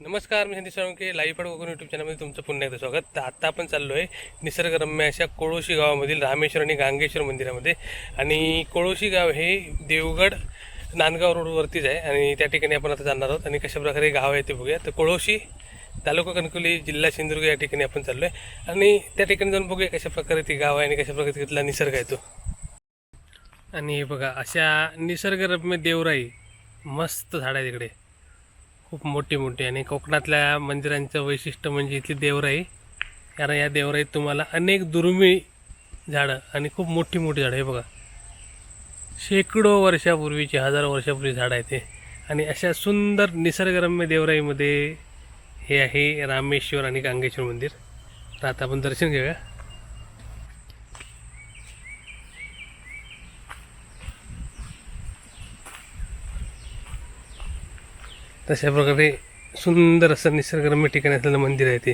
नमस्कार मी संदेश साळुंके लाईव्ह पड कोकण यूट्यूब चॅनलमध्ये तुमचं पुन्हा एकदा स्वागत. तर आत्ता आपण चाललो आहे निसर्गरम्य अशा कोळोशी गावामधील रामेश्वर आणि गांगेश्वर मंदिरामध्ये. आणि कोळोशी गाव हे देवगड नांदगाव रोडवरतीच आहे आणि त्या ठिकाणी आपण आता जाणार आहोत. आणि कशा प्रकारे गाव आहे ते बघूया. तर कोळोशी तालुका कणकुली जिल्हा सिंधुदुर्ग या ठिकाणी आपण चाललो आहे आणि त्या ठिकाणी जाऊन बघूया कशाप्रकारे ती गाव आहे आणि कशा प्रकारे तिथला निसर्ग आहे तो. आणि हे बघा अशा निसर्गरम्य देवराई मस्त झाड आहे तिकडे खूप मोठी मोठी आणि कोकणातल्या मंदिरांचं वैशिष्ट्य म्हणजे इथली देवराई कारण या देवराईत तुम्हाला अनेक दुर्मिळ झाडं आणि खूप मोठी मोठी झाडं. हे बघा. शेकडो वर्षापूर्वीची हजारो वर्षापूर्वी झाडं आहेत ते आणि अशा सुंदर निसर्गरम्य देवराईमध्ये हे आहे रामेश्वर आणि गांगेश्वर मंदिर. तर आता आपण दर्शन घेऊया. तशा प्रकारे सुंदर असं निसर्गरम्य ठिकाणी असलेलं मंदिर आहे ते.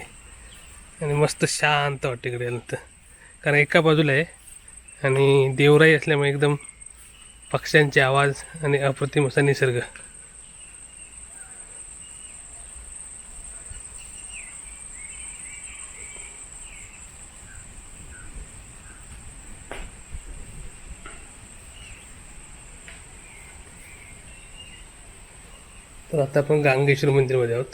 आणि मस्त शांत वाटते इकडे आल्यानंतर कारण एका बाजूला आहे आणि देवराई असल्यामुळे एकदम पक्ष्यांचे आवाज आणि अप्रतिम असा निसर्ग तर आता आपण गांगेश्वर मंदिरमध्ये आहोत.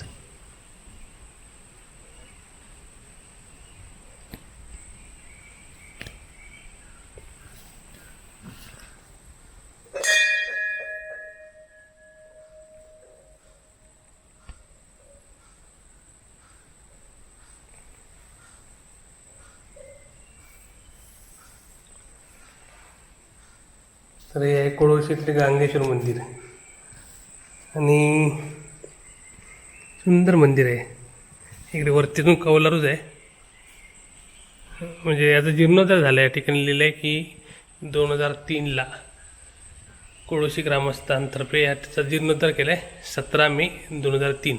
तर हे आहे कोळवशीतले गांगेश्वर मंदिर. आणि सुंदर मंदिर आहे. इकडे वरतीतून कौलारूच आहे. म्हणजे याचं जीर्णोद्धार झालं आहे या ठिकाणी लिहिलं आहे की दोन हजार तीनला कोळोशी ग्रामस्थांतर्फे याचा जीर्णोद्धार केला आहे सतरा मे दोन हजार तीन.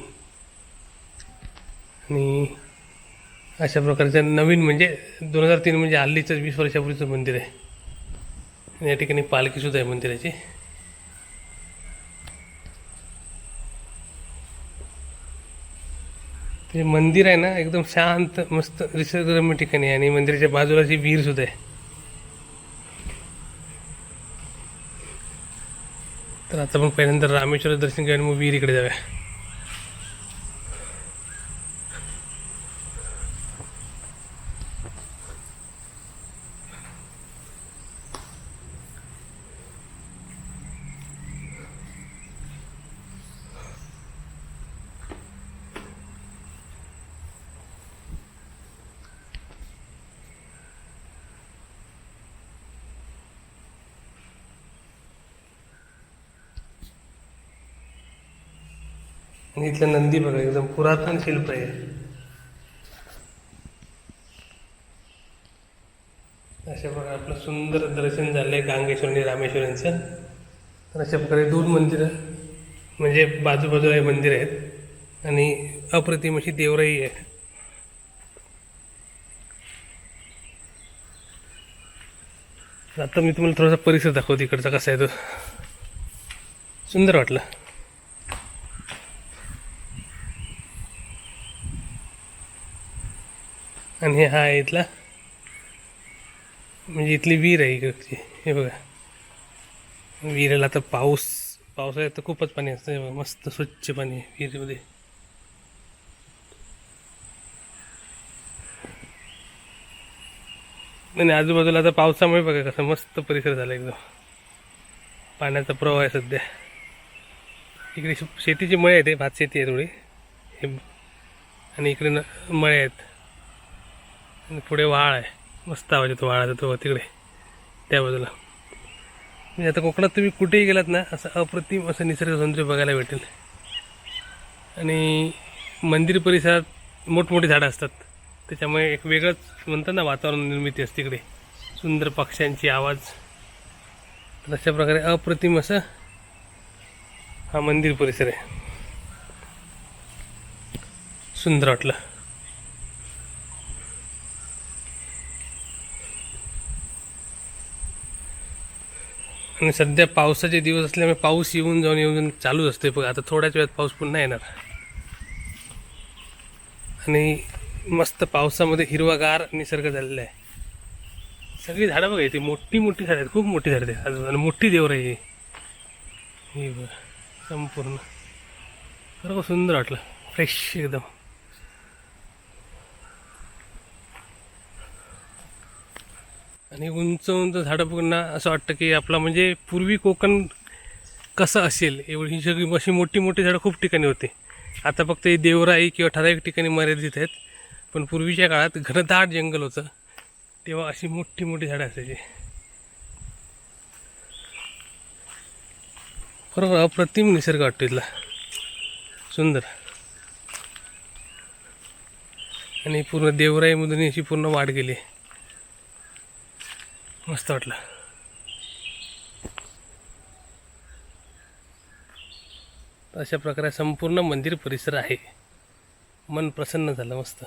आणि अशा प्रकारचं नवीन म्हणजे दोन हजार तीन म्हणजे हल्लीचं वीस वर्षापूर्वीचं मंदिर आहे. या ठिकाणी पालखीसुद्धा आहे मंदिराची. जे मंदिर आहे ना एकदम शांत मस्त निसर्गरम्य ठिकाणी आहे. आणि मंदिराच्या बाजूला जी विहीर सुद्धा आहे. तर आता आपण पहिल्यांदा रामेश्वर दर्शन घेऊन मग विहीर इकडे जाऊया. आणि इथलं नंदी बघा एकदम पुरातन शिल्प आहे. अशा प्रकारे आपलं सुंदर दर्शन झालंय गांगेश्वर आणि रामेश्वरांचं तर अशा प्रकारे दोन मंदिरं म्हणजे बाजूबाजूला हे मंदिर आहेत. आणि अप्रतिम अशी देवराई आहे. आता मी तुम्हाला थोडासा परिसर दाखवतो इकडचा कसा आहे तो. सुंदर वाटलं. आणि हा इथला. म्हणजे इथली विहीर आहे इकडची हे बघा. विहिरीला आता पाऊस पावसाळ्यात तर खूपच पाणी असतं. हे बघा, मस्त स्वच्छ पाणी आहे विहिरीमध्ये. आणि आजूबाजूला आता पावसामुळे बघा कसं मस्त परिसर झाला एकदम. पाण्याचा प्रवाह आहे सध्या. इकडे शेतीची मळे आहे ते भात शेती आहे थोडी. हे आणि इकडे न मळे आहेत. आणि पुढे वाळ आहे. मस्त आवाज येतो वाळाचा तो तिकडे. त्या बाजूला म्हणजे आता कोकणात तुम्ही कुठेही गेलात ना असं अप्रतिम असं निसर्ग सौंदर्य बघायला भेटेल. आणि मंदिर परिसरात मोठमोठी झाडं असतात. त्याच्यामुळे एक वेगळंच म्हणतात ना वातावरण निर्मिती असते तिकडे. सुंदर पक्ष्यांची आवाज. तर अशा प्रकारे अप्रतिम असं हा मंदिर परिसर आहे. सुंदर वाटलं. आणि सध्या पावसाचे दिवस असल्यामुळे पाऊस येऊन जाऊन येऊन जाऊन चालूच असते बघ आता थोड्याच वेळात पाऊस पुन्हा येणार. आणि मस्त पावसामध्ये हिरवागार निसर्ग झालेला आहे. सगळी झाडं बघा इथे मोठी मोठी झाडं आहेत खूप मोठी झाडं आहेत. अजून आणि मोठी देवर आहे हे. बघ संपूर्ण. खरं सुंदर वाटलं. फ्रेश एकदम. आणि उंच उंच झाडं बघून असं वाटतं की आपला म्हणजे पूर्वी कोकण कसं असेल एवढी सगळी अशी मोठी मोठी झाडं खूप ठिकाणी होते. आता फक्त हे देवराई किंवा ठराविक ठिकाणी मर्यादित आहेत. पण पूर्वीच्या काळात घनदाट जंगल होतं. तेव्हा अशी मोठी मोठी झाडं असायची. बरोबर अप्रतिम निसर्ग वाटतो इथला. सुंदर. आणि पूर्ण देवराईमधून अशी पूर्ण वाढ गेली. मस्त वाटलं. अशा प्रकारे संपूर्ण मंदिर परिसर आहे. मन प्रसन्न झालं मस्त.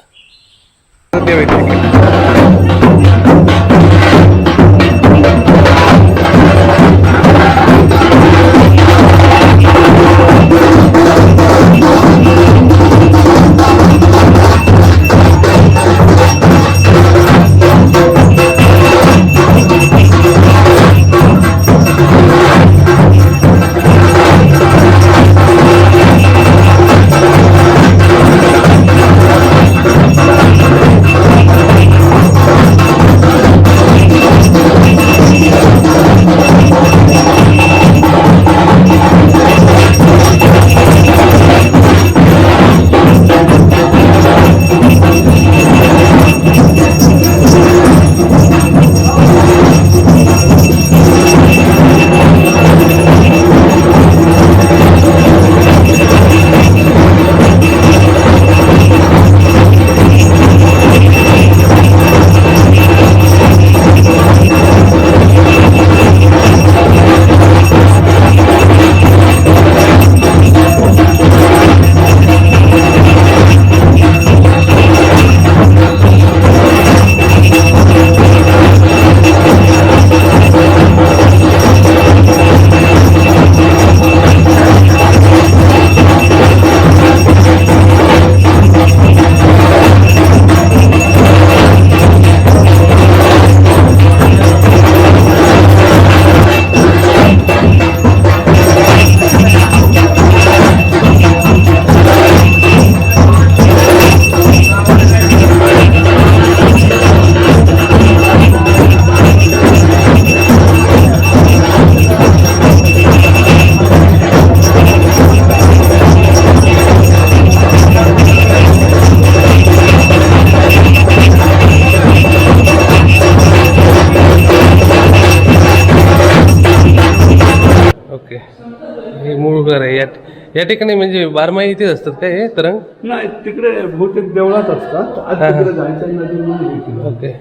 या ठिकाणी म्हणजे बारमाही इथेच असतात काय हे तरंग? नाही तिकडे बहुतेक देवळात असतात. आज हा, हा. तिकडे जायचं नदीमध्ये केलं. ओके.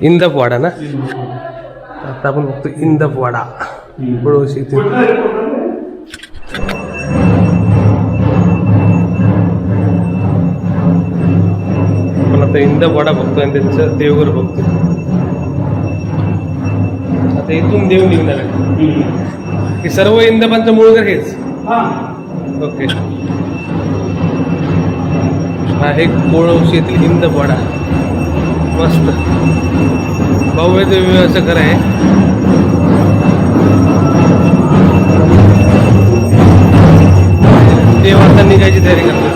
इंदपवाडा ना? आता आपण बघतो इंदपवाडा. पळोशी इथे. आपण आता इंदपवाडा बघतो आणि त्यांचं देवघर बघतो आता इथून देव निघणार आहे हे सर्व इंदपांचं मूळ घर हेच? हा. ओके. हा हे कोळवशी येथील हिंदपाडा मस्त. भव्य दिव्य असं घर आहे. देव आता निघायची तयारी करतो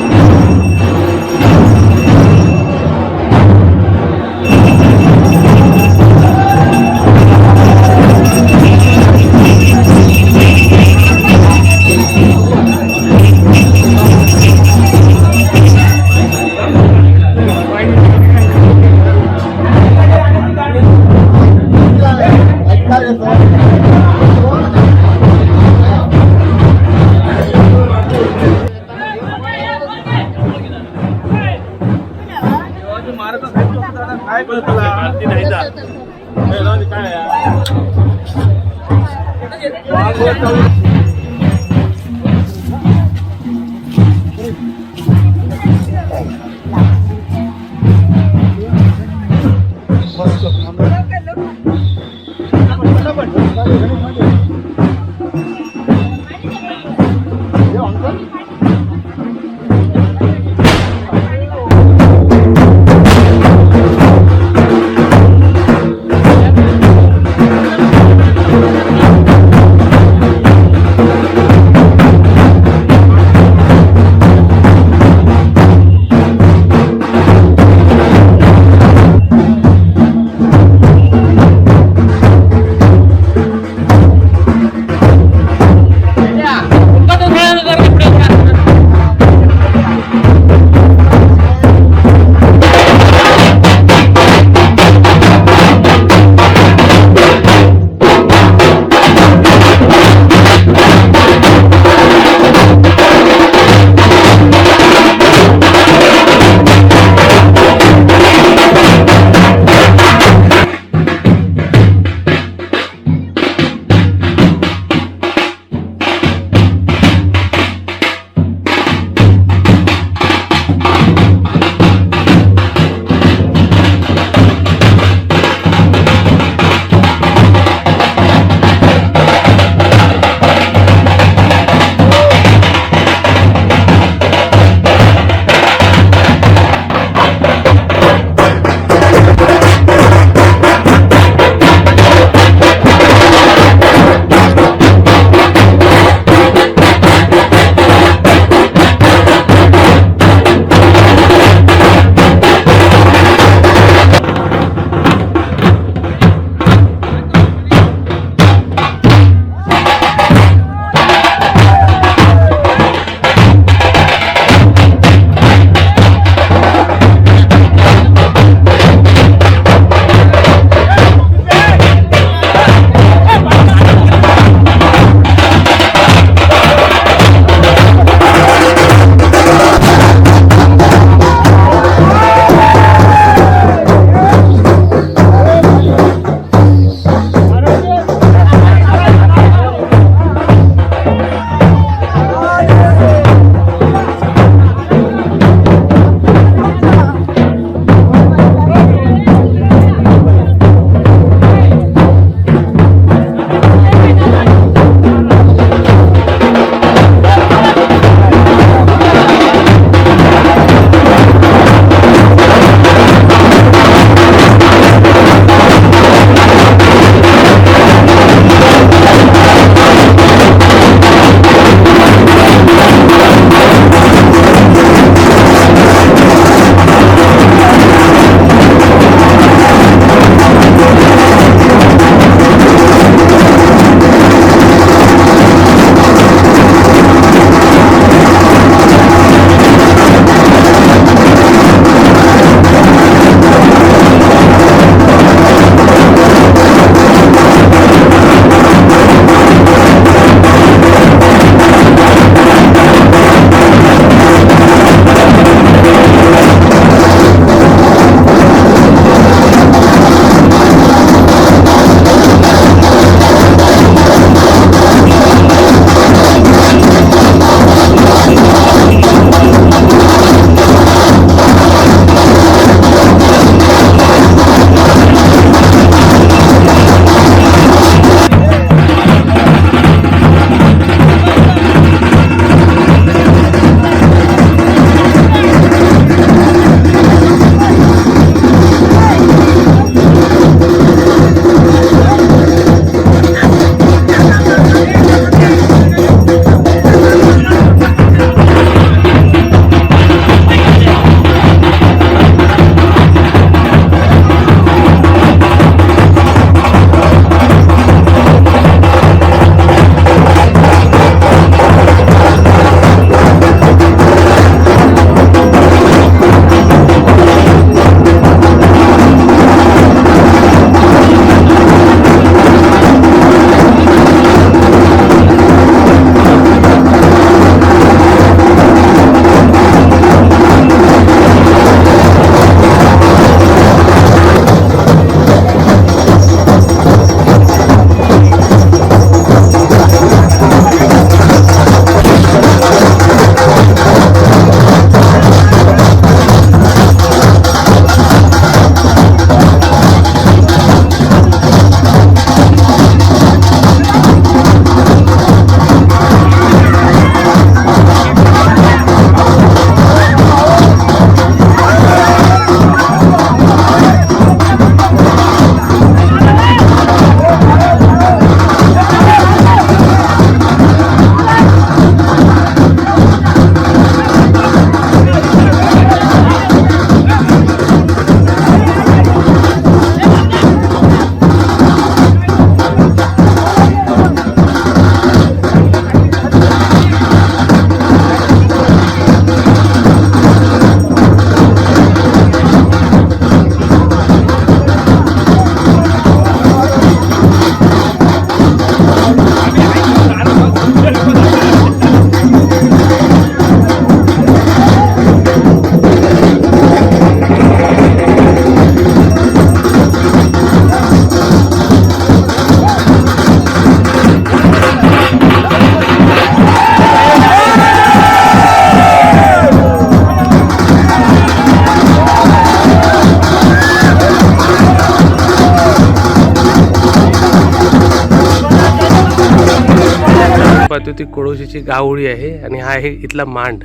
बघतोय ती कोळोशीची गावळी आहे आणि हा आहे इथला मांड.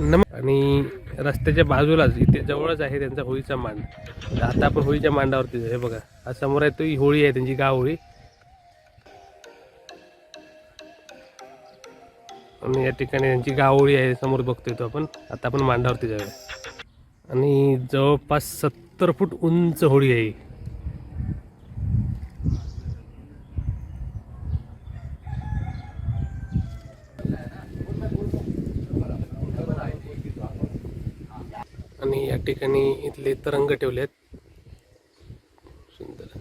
नम आणि रस्त्याच्या बाजूलाच इथे जवळच आहे त्यांचा होळीचा मांड. आता आपण होळीच्या मांडावरती. हे बघा हा समोर आहे तो ही होळी आहे त्यांची गावळी. आणि या ठिकाणी त्यांची गावळी आहे समोर बघतोय तो आपण. आता आपण मांडावरती जाऊया. आणि जवळपास सत्तर फूट उंच होळी आहे मी या ठिकाणी इथले तरंग ठेवले आहेत सुंदर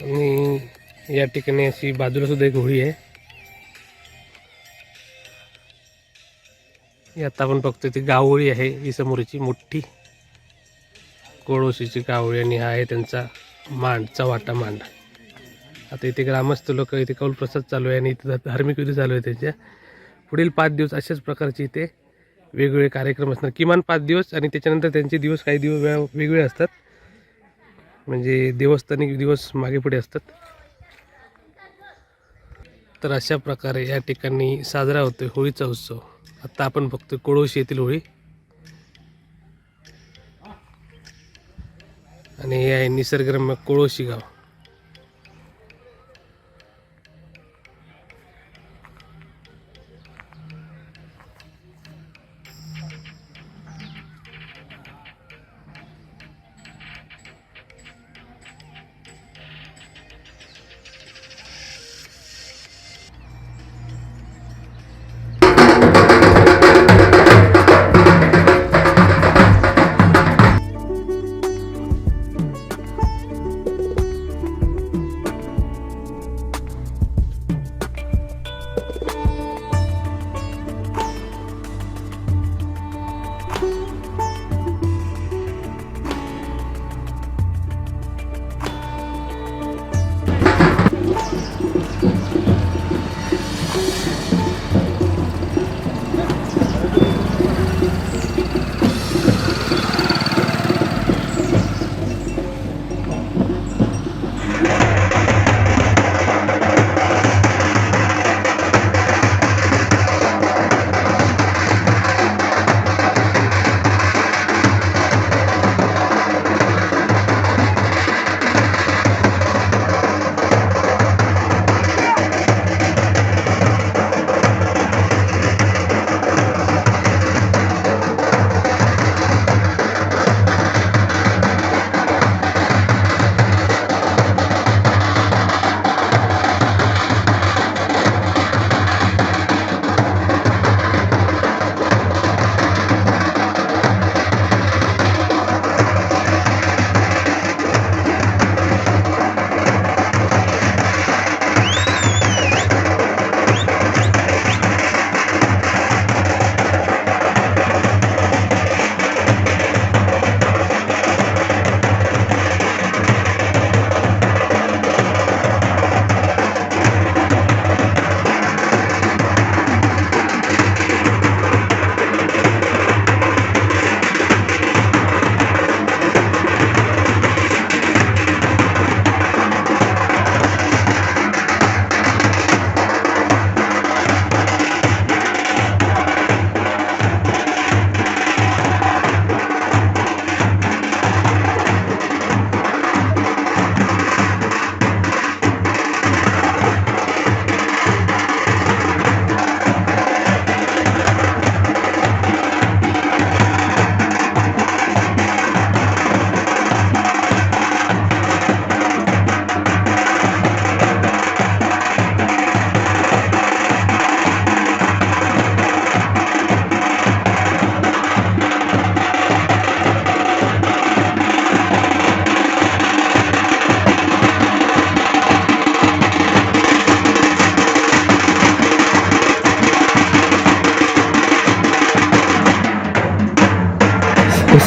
आणि या ठिकाणी अशी बाजूला सुद्धा एक होळी आहे. ही आता आपण बघतोय ती गावळी आहे ही समोरची मोठी. कोळोशीची गावळी आणि हा आहे त्यांचा मांड चवाटा मांड. आता इथे ग्रामस्थ लोक इथे कौलप्रसाद चालू आहे आणि इथे धार्मिक विधी चालू आहे त्यांच्या. पुढील पाच दिवस अशाच प्रकारचे इथे वेगवेगळे कार्यक्रम असणार. किमान पाच दिवस आणि त्याच्यानंतर त्यांचे दिवस काही दिवस वेगवेगळे वेगळे असतात. म्हणजे देवस्थानिक दिवस मागे पुढे असतात. तर अशा प्रकारे या ठिकाणी साजरा होतो होळीचा उत्सव. आता आपण बघतो कोळोशी येथील होळी. आणि हे आहे निसर्गरम्य कोळोशी गाव.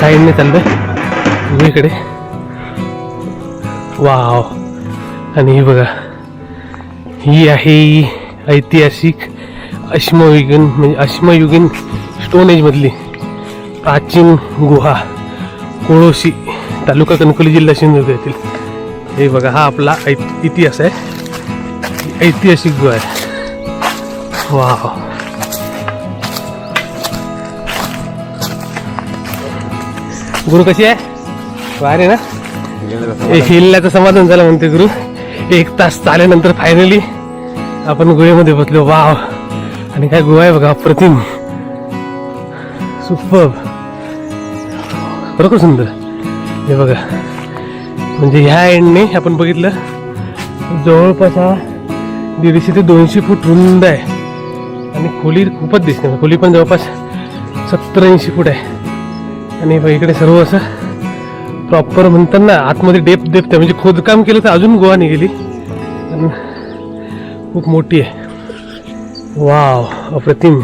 साईडने चाललोय. गुहेकडे वाव. आणि हे बघा. ही आहे ऐतिहासिक अश्मयुगीन म्हणजे अश्मयुगीन स्टोन एजमधली प्राचीन गुहा कोळोशी तालुका कणकोली जिल्हा सिंधुदुर्ग येथील. हे बघा हा आपला ऐत- इतिहास आहे. ऐतिहासिक गुहा आहे. वाव. गुरु कशी आहे? वारे ना? एक हिलण्याचं समाधान झालं म्हणते गुरु. एक तास चालल्यानंतर फायनली आपण गुहेमध्ये बसलो. वाव आणि काय गुहा आहे बघा अप्रतिम. सुपर खरोखर सुंदर. हे बघा. म्हणजे ह्या एंडने आपण बघितलं जवळपास हा दीडशे ते दोनशे फूट रुंद आहे. आणि खोली खूपच दिसते. खोली पण जवळपास सत्तर ऐंशी फूट आहे. आणि इकडे सर्व असं प्रॉपर म्हणतात ना आतमध्ये डेप डेप्थ आहे. म्हणजे खोदकाम केलं तर अजून गोवा निघेली. खूप मोठी आहे. वाव अप्रतिम.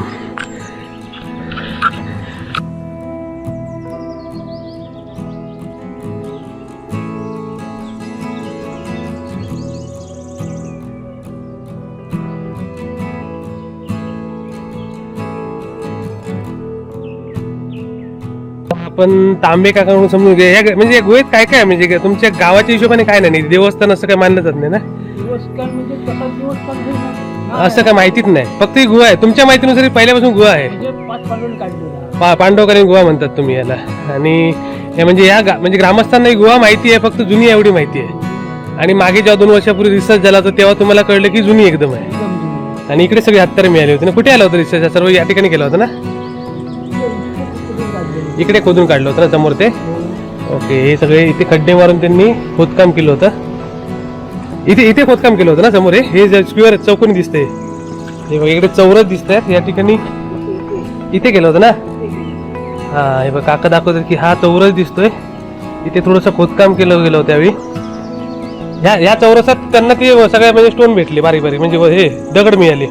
आपण तांबे काकाकडून समजून घ्या या म्हणजे या गुहेत काय काय आहे? म्हणजे काय तुमच्या गावाच्या हिशोबाने काय नाही? देवस्थान असं काय मानलं जात नाही ना? म्हणजे. असं काय माहितीच नाही. फक्त ही गुहा आहे. तुमच्या माहितीनुसार पहिल्यापासून गुहा आहे. म्हणजे पांडवकालीन गुहा म्हणतात तुम्ही याला. आणि हे म्हणजे या गा- म्हणजे ग्रामस्थांना ही गुहा माहिती आहे फक्त जुनी एवढी माहिती आहे. आणि मागे जेव्हा दोन वर्षापूर्वी रिसर्च झाला होता तेव्हा तुम्हाला कळलं की जुनी एकदम आहे. आणि इकडे सगळी हत्यारं मिळाली होती. ना कुठे आलं होतं रिसर्च? सर्व या ठिकाणी केलं होतं ना. इकडे खोदून काढलं होतं ना समोर ते. ओके हे सगळे इथे खड्डे मारून त्यांनी खोदकाम केलं होतं. इथे इथे खोदकाम केलं होतं ना समोर हे. स्क्वेअर चौकोनी दिसते हे बघा इकडे चौरस दिसत आहेत या ठिकाणी इथे केलं होतं ना? हा हे बघ काका दाखवतात की हा चौरस दिसतोय. इथे थोडंसं खोदकाम केलं गेलं होतं त्यावेळी ह्या ह्या चौरसात त्यांना ते सगळ्या म्हणजे स्टोन भेटले बारीक बारीक. म्हणजे हे दगड मिळाले.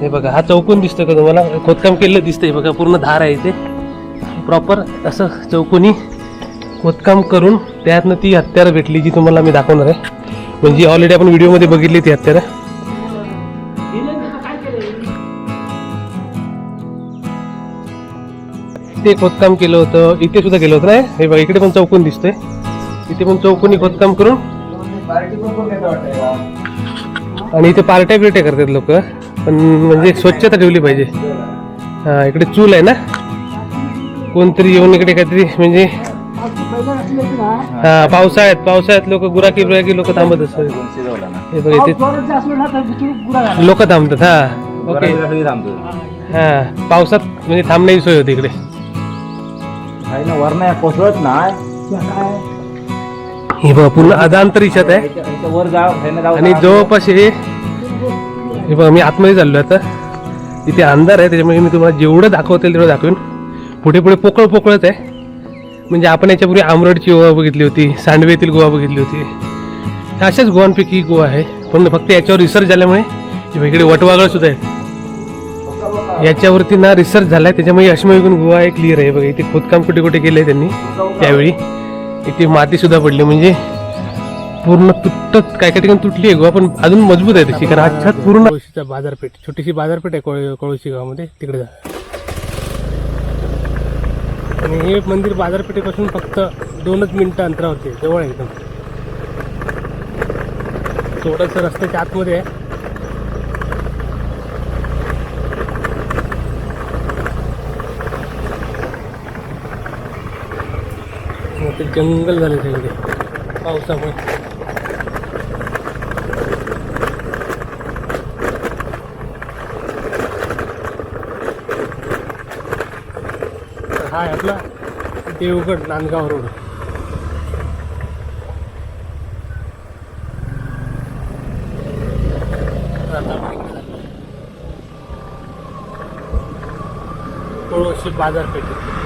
हे बघा हा चौकून दिसतोय का तुम्हाला? खोदकाम केलेलं दिसतंय. बघा पूर्ण धार आहे इथे. प्रॉपर असं चौकोनी खोदकाम करून त्यातनं ती हत्यारं भेटली जी तुम्हाला मी दाखवणार आहे. म्हणजे ऑलरेडी आपण व्हिडिओमध्ये बघितली ती हत्यारं. ते खोदकाम केलं होतं इथे सुद्धा केलं होतं ना हे? बघा इकडे पण चौकोन दिसतंय. इथे पण चौकोनी खोदकाम करून आणि इथे पार्ट्या बिर्ट्या करतात लोक. पण म्हणजे स्वच्छता ठेवली पाहिजे. हा इकडे चूल आहे ना? कोणतरी येऊन इकडे काहीतरी म्हणजे हा पावसाळ्यात पावसाळ्यात लोक गुराकी बुराकी लोक थांबत असतात. हे बघ इथे लोक थांबतात हा ओके. हा पावसात म्हणजे थांबण्याची सोय होती इकडे. कोसळत नाही हे बघा पूर्ण अदांतरिक्षात आहे. वर जाव आणि जवळपास हे हे बघा मी आतमध्ये चाललो आता. इथे अंधार आहे त्याच्यामुळे मी तुम्हाला जेवढं दाखवते तेवढं दाखवेन. पुढे पुढे पोकळ पोकळच आहे. म्हणजे आपण याच्यापूर्वी आमरडची गोवा बघितली होती सांडवे येथील गोवा बघितली होती. अशाच गोवांपैकी गोवा आहे. पण फक्त याच्यावर रिसर्च झाल्यामुळे वेगळे वटवागळ सुद्धा आहे याच्यावरती ना रिसर्च झालाय. त्याच्यामुळे अश्मयुगून गोवा आहे क्लिअर आहे. बघा इथे खोदकाम कुठे कुठे केलंय त्यांनी त्यावेळी. इथे माती सुद्धा पडली. म्हणजे पूर्ण तुटत काय काय ठिकाणी तुटली आहे गोवा पण अजून मजबूत आहे तशी कारण अच्छा पूर्ण कोळशीचा बाजारपेठ. छोटीशी बाजारपेठ आहे कोळ- कोळशी गावामध्ये. तिकडे जा. आणि हे मंदिर बाजारपेठेपासून फक्त दोनच मिनटं अंतरावरती आहे, जवळ आहे एकदम. थोडंसं रस्त्याच्या आतमध्ये आहे. ते जंगल झाले सगळे. पावसामुळे. हा देवगड नांदगाव रोड. तुळशी बाजारपेठ.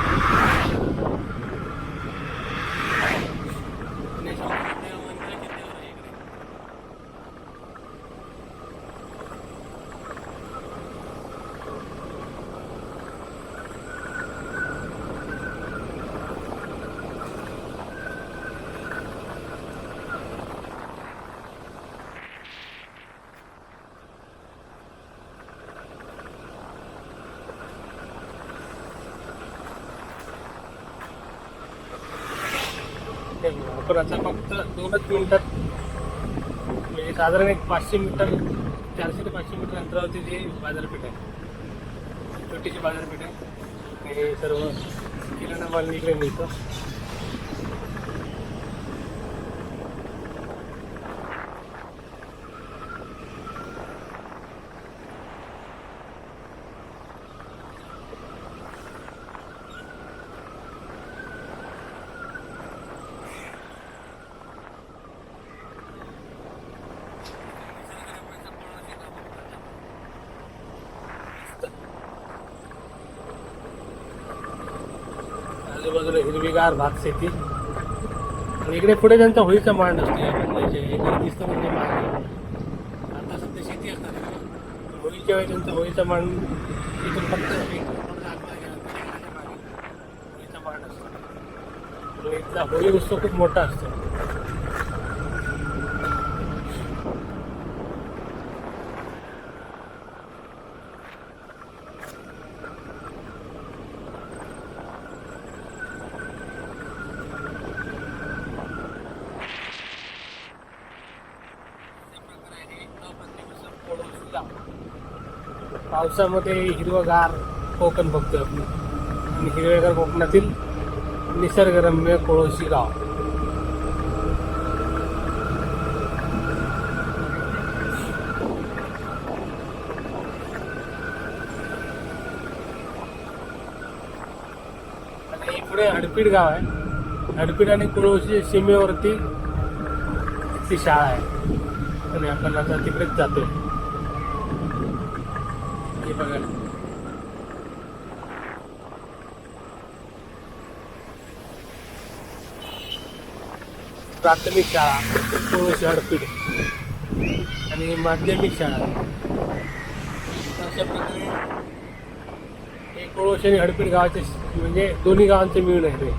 आपण फक्त दोनच मिनिटात म्हणजे साधारण एक पाचशे मीटर चारशे ते पाचशे मीटर अंतरावरती जे बाजारपेठ आहे छोटीशी बाजारपेठ आहे आणि हे सर्व किराणा माल इकडे मिळतं. आजूबाजूला हिरवीगार भात शेती. आणि इकडे पुढे त्यांचा होळीचा मांड असतो या दिसतं म्हणजे मागे आता सध्या शेती असतात. होळीच्या वेळी त्यांचा होळीचा मांड. इथून फक्त होळीचा मांड असतो. इथला होळी उत्सव खूप मोठा असतो. कापसामध्ये हिरवगार कोकण बघतो आपण. आणि हिरवेगार कोकणातील निसर्गरम्य कोळोशी गाव. आणि पुढे हडपीड गाव आहे. हडपीड आणि कुळवशी सीमेवरती ती शाळा आहे. आणि आपण आता तिकडेच जातोय. हे प्राथमिक शाळा कुळवशी हडपीड आणि माध्यमिक शाळा. अशा प्रकारे हे कोळोशी आणि हडपीड गावाचे म्हणजे दोन्ही गावांचे मिळून आहे